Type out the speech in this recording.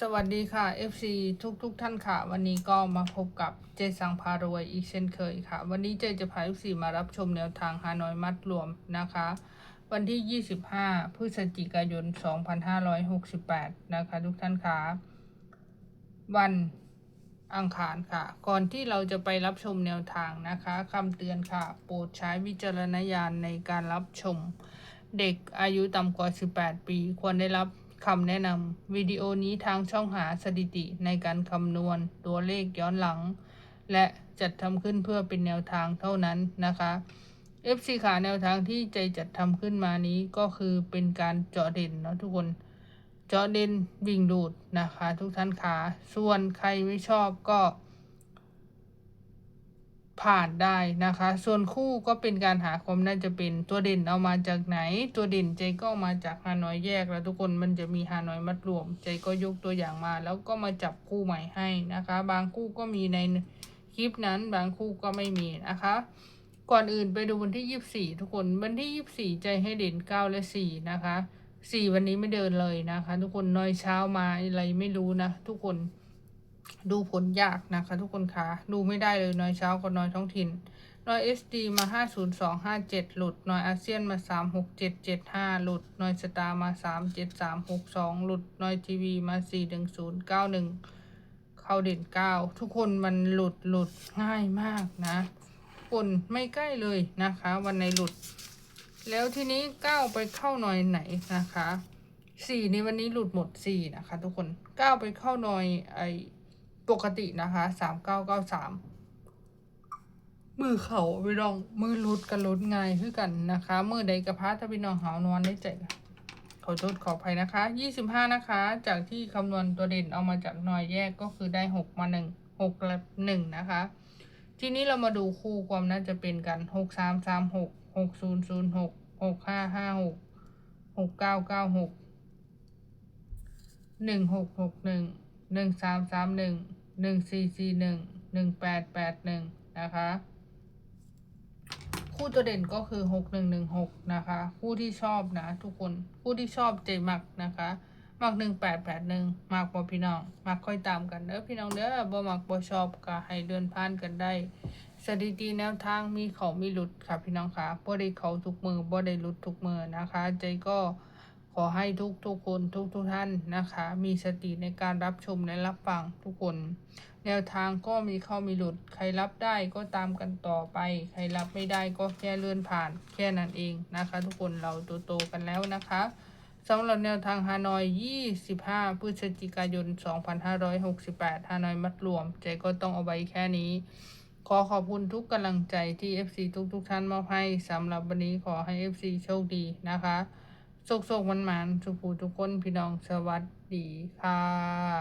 สวัสดีค่ะ FC ทุกทุกๆท่านค่ะ วันนี้ก็มาพบกับเจสังพารวยอีกเช่นเคยค่ะ วันนี้เจจะพา FC มารับชมแนวทางฮานอยมัดรวมนะคะ วันที่ 25 พฤศจิกายน 2568 นะคะทุกท่านค่ะ วันอังคารค่ะ ก่อนที่เราจะไปรับชมแนวทางนะคะคำเตือนค่ะ โปรดใช้วิจารณญาณในการรับชม เด็กอายุต่ำกว่า 18 ปี ควรได้รับ คำแนะนำวิดีโอนี้ทางช่องหาสถิติในการคำนวณตัวเลขย้อนหลัง และจัดทำขึ้นเพื่อเป็นแนวทางเท่านั้นนะคะ FC ขาแนวทางที่ใจจัดทำขึ้นมานี้ก็คือเป็นการเจาะเด่นเนาะทุกคน เจาะเด่นวิ่งดูดนะคะ ทุกท่านขาส่วนใครไม่ชอบก็ ผ่านได้นะคะ ส่วนคู่ก็เป็นการหาความน่าจะเป็นตัวเด่นเอามาจากไหน ตัวเด่นใจก็เอามาจากฮานอยแยกแล้วทุกคนมันจะมีฮานอยมัดรวม ใจก็ยกตัวอย่างมา แล้วก็มาจับคู่ใหม่ให้นะคะ บางคู่ก็มีในคลิปนั้นบางคู่ก็ไม่มีนะคะ ก่อนอื่นไปดูวันที่ 24 ทุกคนวันที่ 24 ใจให้เด่น 9 และ 4 นะคะ 4 วันนี้ไม่เดินเลยนะคะ ทุกคนน้อยเช้ามาอะไรไม่รู้นะทุกคน ดูผลยากนะคะทุกคนคะดูไม่ได้เลยน้อยเช้ากับน้อยท้องถิ่น น้อย SD มา 50257 หลุด น้อยอาเซียนมา 36775 หลุด น้อยสตาร์มา 37362 หลุด น้อยทีวีมา 41091 เข้าเด่น 9 ทุกคนมันหลุดหลุดง่ายมากนะคนไม่ใกล้เลยนะคะ วันไหนหลุด แล้วทีนี้ก้าไปเข้าหน่อยไหนนะคะสี่ในวันนี้หลุดหมดสี่นะคะ ทุกคนก้าไปเข้าหน่อยไอ ปกตินะคะสามเก้าเก้าสามมือเขาพี่น้องมือลุดกันลุดง่ายคือกันนะคะ มือใดกระพาถ้าพี่น้องหาวนอนได้ใจขอโทษขออภัยนะคะยี่สิบห้านะคะ จากที่คำนวณตัวเด่นเอามาจากหน่วยแยกก็คือได้หกมาหนึ่งหกและหนึ่งนะคะ ทีนี้เรามาดูคู่ความน่าจะเป็นกันหกสามสามหกหกศูนย์ศูนย์หกหกห้าห้าหกหกเก้าเก้าหกหนึ่งหกหกหนึ่ง หนึ่งสามสามหนึ่งหนึ่งสี่สี่หนึ่งหนึ่งแปดแปดหนึ่งนะคะ คู่ตัวเด่นก็คือหกหนึ่งหนึ่งหกนะคะ คู่ที่ชอบนะทุกคน คู่ที่ชอบเจมักนะคะมักหนึ่งแปดแปดหนึ่งมักบ่พี่น้อง มักค่อยตามกันเด้อพี่น้องเด้อบ่มักบ่ชอบก็ให้เดินผ่านกันได้สถิติแนวทางมีเขามีหลุดค่ะพี่น้องค่ะบ่ได้เขาทุกมือบ่ได้หลุดทุกมือนะคะ ใจก็ ขอให้ทุกทุกคนทุกทุกท่านนะคะ มีสติในการรับชมและรับฟังทุกคน แนวทางก็มีเข้ามีหลุด ใครรับได้ก็ตามกันต่อไป ใครรับไม่ได้ก็แค่เลื่อนผ่าน แค่นั้นเองนะคะ ทุกคนเราโตๆกันแล้วนะคะสำหรับแนวทางฮานอย 25 พฤศจิกายน 2568 ฮานอยมัดรวม ใจก็ต้องเอาไว้แค่นี้ ขอขอบคุณทุกกำลังใจที่ FC ทุกทุกๆท่านมอบให้สำหรับวันนี้ขอให้ FC โชคดีนะคะ โชคโชคมันมันสุขูทุกคนพี่น้องสวัสดีค่ะ